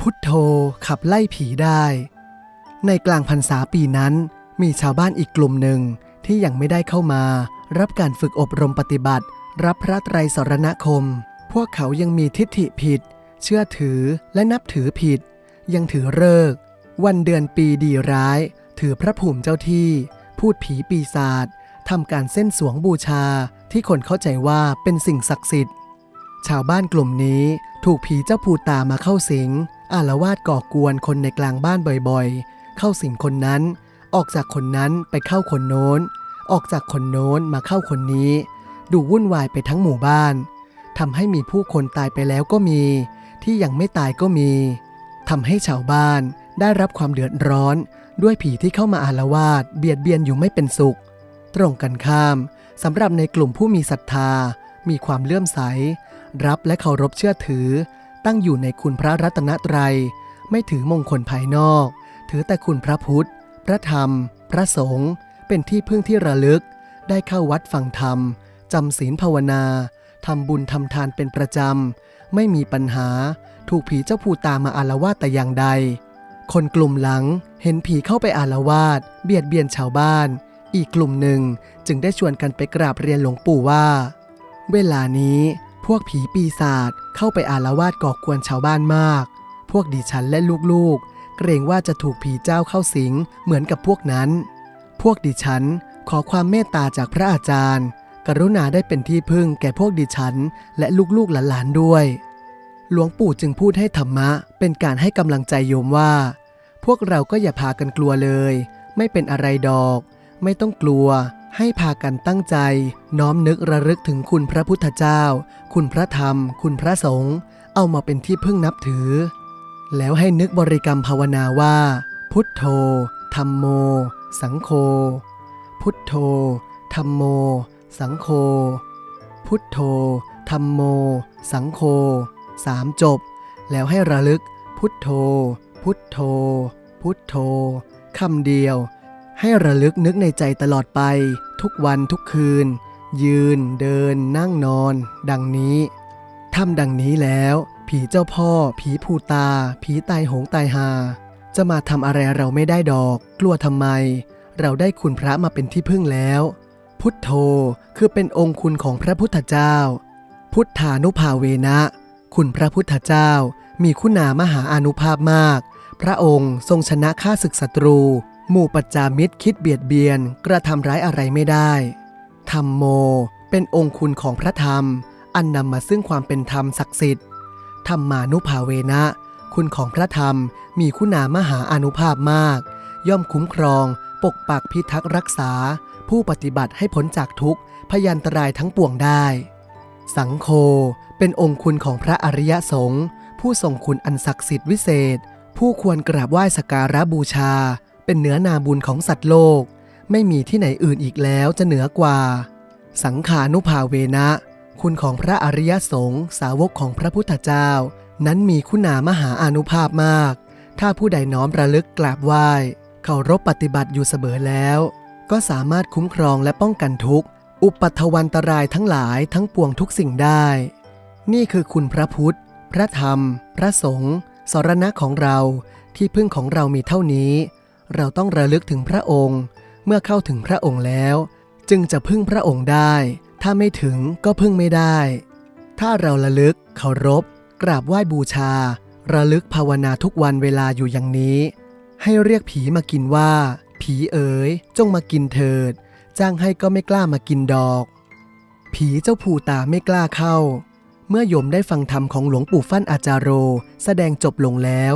พุทโธขับไล่ผีได้ ในกลางพรรษาปีนั้น มีชาวบ้านอีกกลุ่มหนึ่งที่ยังไม่ได้เข้ามา รับการฝึกอบรมปฏิบัติ รับพระไตรสรณคม พวกเขายังมีทิฏฐิผิด เชื่อถือและนับถือผิด ยังถือเลิกวันเดือนปีดีร้าย ถือพระภูมิเจ้าที่ พูดผีปีศาจทำการเส้นสวงบูชาที่คนเข้าใจว่าเป็นสิ่งศักดิ์สิทธิ์ ชาวบ้านกลุ่มนี้ถูกผีเจ้าภูตามาเข้าสิง อาละวาดก่อกวนคนในกลางบ้านบ่อยๆ เข้าสิงคนนั้น ออกจากคนนั้นไปเข้าคนโน้น ออกจากคนโน้นมาเข้าคนนี้ ดูวุ่นวายไปทั้งหมู่บ้านทำให้มีผู้คนตายไปแล้วก็มี ที่ยังไม่ตายก็มีทำให้ชาวบ้านได้รับความเดือดร้อน ด้วยผีที่เข้ามาอาละวาดเบียดเบียนอยู่ไม่เป็นสุข ตรงกันข้ามสำหรับในกลุ่มผู้มีศรัทธา มีความเลื่อมใส รับและเคารพเชื่อถือ ตั้งอยู่ในคุณพระรัตนตรัย ไม่ถือมงคลภายนอก ถือแต่คุณพระพุทธ พระธรรม พระสงฆ์เป็นที่พึ่งที่ระลึก ได้เข้าวัดฟังธรรมจำศีลภาวนาทำบุญทำทานเป็นประจำ ไม่มีปัญหา ถูกผีเจ้าภูตามาอาละวาดแต่อย่างใด คนกลุ่มหลังเห็นผีเข้าไปอาละวาดเบียดเบียนชาวบ้าน อีกกลุ่มหนึ่งจึงได้ชวนกันไปกราบเรียนหลวงปู่ว่า เวลานี้ พวกผีปีศาจเข้าไปอาละวาดก่อกวนชาวบ้านมาก พวกดิฉันและลูกๆ เกรงว่าจะถูกผีเจ้าเข้าสิงเหมือนกับพวกนั้น พวกดิฉันขอความเมตตาจากพระอาจารย์ กรุณาได้เป็นที่พึ่งแก่พวกดิฉัน และลูกๆหลานๆด้วย หลวงปู่จึงพูดให้ธรรมะ เป็นการให้กำลังใจโยมว่า พวกเราก็อย่าพากันกลัวเลย ไม่เป็นอะไรดอก ไม่ต้องกลัว ให้พากันตั้งใจ น้อมนึกระลึกถึงคุณพระพุทธเจ้า คุณพระธรรม คุณพระสงฆ์เอามาเป็นที่พึ่งนับถือ แล้วให้นึกบริกรรมภาวนาว่า พุทโธธรรมโม สังโฆพุทโธธรรมโม สังโฆพุทโธธรรมโม สังโฆสามจบ แล้วให้ระลึก พุทโธ พุทโธ พุทโธคำเดียว ให้ระลึกนึกในใจตลอดไป ทุกวันทุกคืน ยืน เดิน นั่งนอน ดังนี้ทำดังนี้แล้ว ผีเจ้าพ่อ ผีภูตา ผีตายหงตายหา จะมาทำอะไรเราไม่ได้ดอก กลัวทำไม เราได้คุณพระมาเป็นที่พึ่งแล้ว พุทโธคือเป็นองค์คุณของพระพุทธเจ้า พุทธานุภาเวนะ คุณพระพุทธเจ้า มีคุณามหาอานุภาพมาก พระองค์ทรงชนะข้าศึกศัตรู หมู่ปัจจามิตรคิดเบียดเบียนกระทำร้ายอะไรไม่ได้ ธรรมโม เป็นองค์คุณของพระธรรม อันนำมาซึ่งความเป็นธรรมศักดิ์สิทธิ์ ธรรมานุภาเวนะ คุณของพระธรรมมีคุณามหาอนุภาพมาก ย่อมคุ้มครอง ปกปักพิทักษ์รักษา ผู้ปฏิบัติให้พ้นจากทุกข์พยันตรายทั้งปวงได้ สังโฆเป็นองค์คุณของพระอริยสงฆ์ผู้ทรงคุณอันศักดิ์สิทธิ์วิเศษ ผู้ควรกราบไหว้สักการะบูชา เป็นเนื้อนาบุญของสัตว์โลก ไม่มีที่ไหนอื่นอีกแล้วจะเหนือกว่า สังขานุภาเวนะ คุณของพระอริยสงฆ์สาวกของพระพุทธเจ้า นั้นมีคุณามหาอานุภาพมาก ถ้าผู้ใดน้อมระลึกกราบไหว้เคารพปฏิบัติอยู่เสมอแล้ว ก็สามารถคุ้มครองและป้องกันทุกอุปัทวันตรายทั้งหลายทั้งปวงทุกสิ่งได้ นี่คือคุณพระพุทธ พระธรรม พระสงฆ์สรณะของเราที่พึ่งของเรามีเท่านี้ เราต้องระลึกถึงพระองค์ เมื่อเข้าถึงพระองค์แล้ว จึงจะพึ่งพระองค์ได้ ถ้าไม่ถึงก็พึ่งไม่ได้ ถ้าเราระลึกเคารพ กราบไหว้บูชา ระลึกภาวนาทุกวันเวลาอยู่อย่างนี้ ให้เรียกผีมากินว่า ผีเอ๋ยจงมากินเถิด จ้างให้ก็ไม่กล้ามากินดอก ผีเจ้าภูตาไม่กล้าเข้า เมื่อโยมได้ฟังธรรมของหลวงปู่ฟั่นอาจารโร แสดงจบลงแล้ว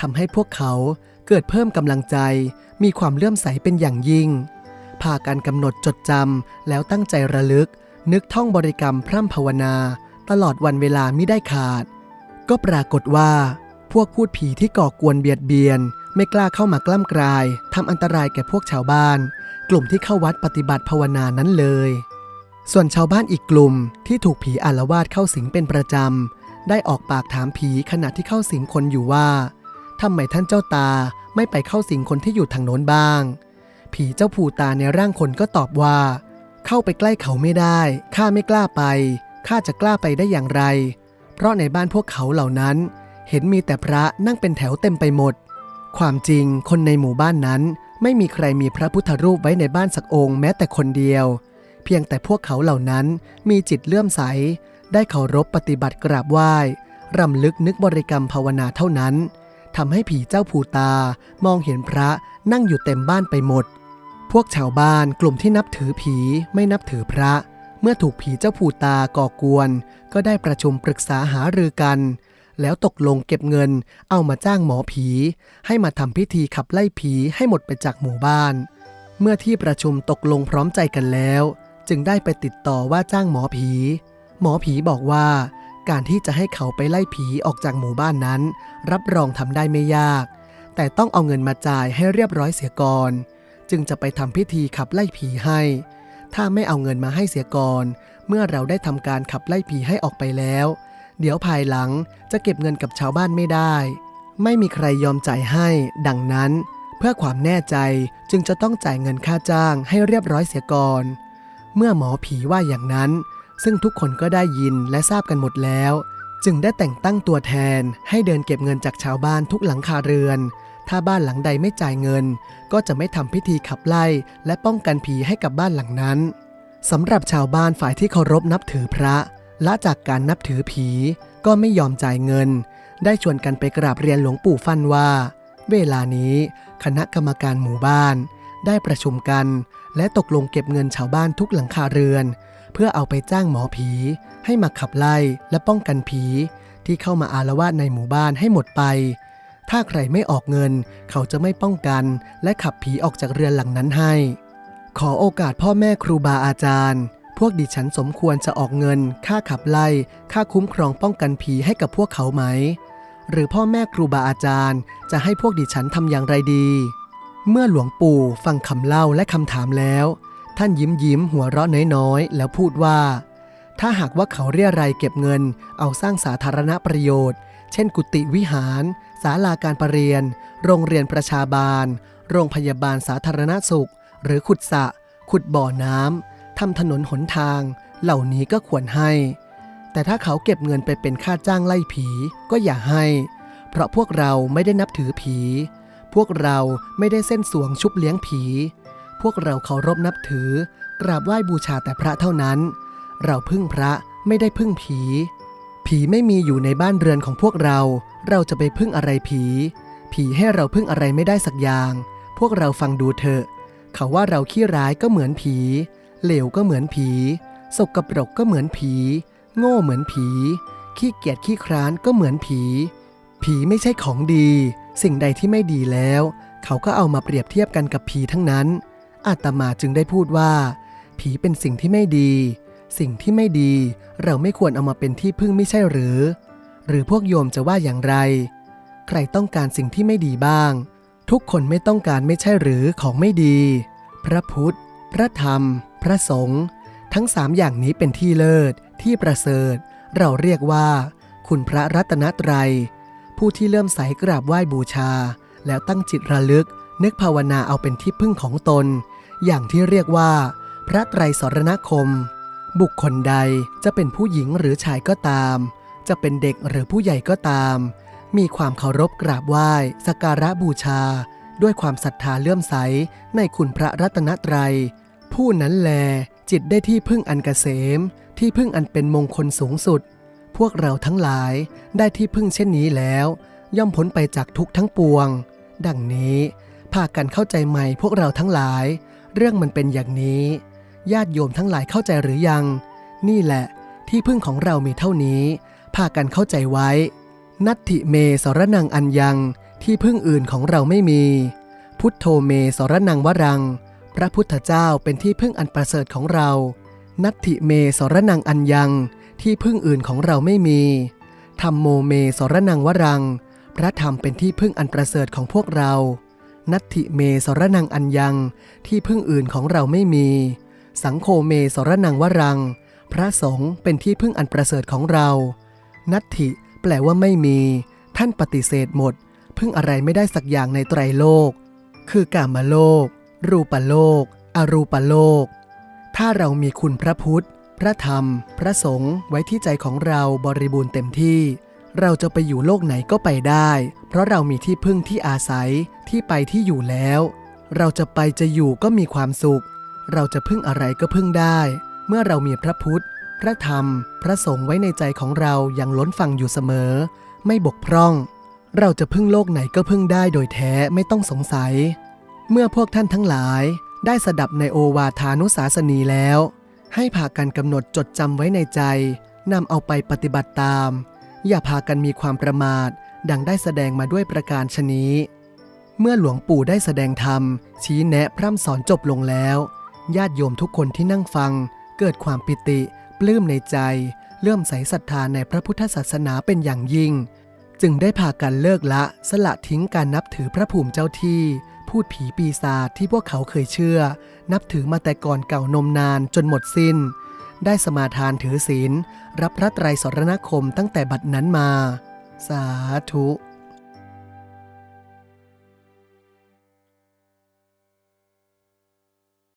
ทำให้พวกเขา เกิดเพิ่มกำลังใจ มีความเลื่อมใสเป็นอย่างยิ่ง พาการกำหนดจดจำแล้วตั้งใจระลึก นึกท่องบริกรรมพร่ำภาวนา ตลอดวันเวลามิได้ขาด ก็ปรากฏว่า พวกพูดผีที่ก่อกวนเบียดเบียน ไม่กล้าเข้ามากล้ำกลายทำอันตรายแก่พวกชาวบ้าน กลุ่มที่เข้าวัดปฏิบัติภาวนานั้นเลย ส่วนชาวบ้านอีกกลุ่มที่ถูกผีอาลวาดเข้าสิงเป็นประจำได้ออกปากถามผีขณะที่เข้าสิงคนอยู่ว่า ทำไมท่านเจ้าตาไม่ไปเข้าสิงคนที่อยู่ทางโน้นบ้าง ผีเจ้าผูตาในร่างคนก็ตอบว่า เข้าไปใกล้เขาไม่ได้ ข้าไม่กล้าไป ข้าจะกล้าไปได้อย่างไร เพราะในบ้านพวกเขาเหล่านั้น เห็นมีแต่พระนั่งเป็นแถวเต็มไปหมด ความจริงคนในหมู่บ้านนั้นไม่มีใครมีพระพุทธรูปไว้ในบ้านสักองค์แม้แต่คนเดียว เพียงแต่พวกเขาเหล่านั้นมีจิตเลื่อมใส ได้เคารพปฏิบัติกราบไหว้ รำลึกนึกบริกรรมภาวนาเท่านั้น ทำให้ผีเจ้าภูตามองเห็นพระนั่งอยู่เต็มบ้านไปหมด พวกชาวบ้านกลุ่มที่นับถือผีไม่นับถือพระ เมื่อถูกผีเจ้าภูตาก่อกวน ก็ได้ประชุมปรึกษาหารือกัน แล้วตกลงเก็บเงินเอามาจ้างหมอผี ให้มาทำพิธีขับไล่ผีให้หมดไปจากหมู่บ้าน เมื่อที่ประชุมตกลงพร้อมใจกันแล้ว จึงได้ไปติดต่อว่าจ้างหมอผี หมอผีบอกว่า การที่จะให้เขาไปไล่ผีออกจากหมู่บ้านนั้น รับรองทำได้ไม่ยาก แต่ต้องเอาเงินมาจ่ายให้เรียบร้อยเสียก่อน จึงจะไปทำพิธีขับไล่ผีให้ ถ้าไม่เอาเงินมาให้เสียก่อน เมื่อเราได้ทำการขับไล่ผีให้ออกไปแล้ว เดี๋ยวภายหลังจะเก็บเงินกับชาวบ้านไม่ได้ ไม่มีใครยอมจ่ายให้ ดังนั้น เพื่อความแน่ใจจึงจะต้องจ่ายเงินค่าจ้างให้เรียบร้อยเสียก่อน เมื่อหมอผีว่าอย่างนั้น ซึ่งทุกคนก็ได้ยินและทราบกันหมดแล้ว จึงได้แต่งตั้งตัวแทนให้เดินเก็บเงินจากชาวบ้านทุกหลังคาเรือน ถ้าบ้านหลังใดไม่จ่ายเงิน ก็จะไม่ทำพิธีขับไล่และป้องกันผีให้กับบ้านหลังนั้นสำหรับชาวบ้านฝ่ายที่เคารพนับถือพระละจากการนับถือผีก็ไม่ยอมจ่ายเงิน ได้ชวนกันไปกราบเรียนหลวงปู่ฟันว่า เวลานี้คณะกรรมการหมู่บ้าน ได้ประชุมกัน และตกลงเก็บเงินชาวบ้านทุกหลังคาเรือน เพื่อเอาไปจ้างหมอผี ให้มาขับไล่และป้องกันผี ที่เข้ามาอารวาสในหมู่บ้านให้หมดไป ถ้าใครไม่ออกเงิน เขาจะไม่ป้องกันและขับผีออกจากเรือนหลังนั้นให้ ขอโอกาสพ่อแม่ครูบาอาจารย์ พวกดิฉันสมควรจะออกเงิน ค่าขับไล่ ค่าคุ้มครองป้องกันผีให้กับพวกเขาไหม หรือพ่อแม่ครูบาอาจารย์ จะให้พวกดิฉันทำอย่างไรดี เมื่อหลวงปู่ฟังคำเล่าและคำถามแล้ว ท่านยิ้มยิ้มหัวเราะน้อยๆ แล้วพูดว่า ถ้าหากว่าเขาเรียรายเก็บเงิน เอาสร้างสาธารณประโยชน์ เช่น กุฏิวิหารศาลาการประเรียน โรงเรียนประชาบาล โรงพยาบาลสาธารณสุข หรือขุดสระขุดบ่อน้ำทำถนนหนทาง เหล่านี้ก็ควรให้ แต่ถ้าเขาเก็บเงินไปเป็นค่าจ้างไล่ผีก็อย่าให้ เพราะพวกเราไม่ได้นับถือผี พวกเราไม่ได้เส้นสวงชุบเลี้ยงผี พวกเราเคารพนับถือ กราบไหว้บูชาแต่พระเท่านั้น เราพึ่งพระไม่ได้พึ่งผี ผีไม่มีอยู่ในบ้านเรือนของพวกเรา เราจะไปพึ่งอะไรผี ผีให้เราพึ่งอะไรไม่ได้สักอย่าง พวกเราฟังดูเถอะ เขาว่าเราขี้ร้ายก็เหมือนผี เหลวก็เหมือนผี สกปรกก็เหมือนผี โง่เหมือนผี ขี้เกียจขี้คร้านก็เหมือนผี ผีไม่ใช่ของดี สิ่งใดที่ไม่ดีแล้ว เขาก็เอามาเปรียบเทียบกันกับผีทั้งนั้น อาตมาจึงได้พูดว่า ผีเป็นสิ่งที่ไม่ดี สิ่งที่ไม่ดี เราไม่ควรเอามาเป็นที่พึ่งไม่ใช่หรือ หรือพวกโยมจะว่าอย่างไร ใครต้องการสิ่งที่ไม่ดีบ้าง ทุกคนไม่ต้องการไม่ใช่หรือของไม่ดี พระพุทธ พระธรรม พระสงฆ์ทั้งสามอย่างนี้เป็นที่เลิศ ที่ประเสริฐ เราเรียกว่า คุณพระรัตนตรัย ผู้ที่เริ่อมใสกราบไหว้บูชา แล้วตั้งจิตระลึก นึกภาวนาเอาเป็นที่พึ่งของตน อย่างที่เรียกว่า พระไตรสรณคม บุคคลใดจะเป็นผู้หญิงหรือชายก็ตาม จะเป็นเด็กหรือผู้ใหญ่ก็ตาม มีความเคารพกราบไหว้สักการะบูชา ด้วยความศรัทธาเลื่อมใสในคุณพระรัตนตรัย ผู้นั้นแลจิตได้ที่พึ่งอันเกษม ที่พึ่งอันเป็นมงคลสูงสุด พวกเราทั้งหลายได้ที่พึ่งเช่นนี้แล้ว ย่อมพ้นไปจากทุกทั้งปวง ดังนี้พากันเข้าใจใหม่พวกเราทั้งหลาย เรื่องมันเป็นอย่างนี้ ญาติโยมทั้งหลายเข้าใจหรือยัง นี่แหละที่พึ่งของเรามีเท่านี้ พากันเข้าใจไว้ นัตถิเมสรนังอันยังที่พึ่งอื่นของเราไม่มี พุทโธเมสรนังวรัง พระพุทธเจ้าเป็นที่พึ่งอันประเสริฐของเรา นัตถิเมสรนังอันยังที่พึ่งอื่นของเราไม่มีธรรมโมเมสรนังวรัง พระธรรมเป็นที่พึ่งอันประเสริฐของพวกเรา นัตถิเมสรนังอันยัง ที่พึ่งอื่นของเราไม่มี สังโฆเมสรนังวรัง พระสงฆ์เป็นที่พึ่งอันประเสริฐของเรา นัตถิแปลว่าไม่มี ท่านปฏิเสธหมด พึ่งอะไรไม่ได้สักอย่างในไตรโลก คือกามโลก รูปโลก อรูปโลก ถ้าเรามีคุณพระพุทธ พระธรรม พระสงฆ์ไว้ที่ใจของเราบริบูรณ์เต็มที่ เราจะไปอยู่โลกไหนก็ไปได้ เพราะเรามีที่พึ่งที่อาศัยที่ไปที่อยู่แล้ว เราจะไปจะอยู่ก็มีความสุข เราจะพึ่งอะไรก็พึ่งได้ เมื่อเรามีพระพุทธ พระธรรม พระสงฆ์ไว้ในใจของเราอย่างล้นฟังอยู่เสมอ ไม่บกพร่อง เราจะพึ่งโลกไหนก็พึ่งได้โดยแท้ไม่ต้องสงสัย เมื่อพวกท่านทั้งหลายได้สดับในโอวาทานุสาสนีแล้ว ให้พากันกำหนดจดจำไว้ในใจนำเอาไปปฏิบัติตาม อย่าพากันมีความประมาท ดังได้แสดงมาด้วยประการชนี้ เมื่อหลวงปู่ได้แสดงธรรม ชี้แนะพร่ำสอนจบลงแล้ว ญาติโยมทุกคนที่นั่งฟัง เกิดความปิติ ปลื้มในใจ เลื่อมใสศรัทธาในพระพุทธศาสนาเป็นอย่างยิ่ง จึงได้พากันเลิกละสละทิ้งการนับถือพระภูมิเจ้าที่ พูดผีปีศาจที่พวกเขาเคยเชื่อ นับถือมาแต่ก่อนเก่านมนานจนหมดสิ้น ได้สมาทานถือศีล รับพระไตรสรณคมตั้งแต่บัดนั้นมา สาธุ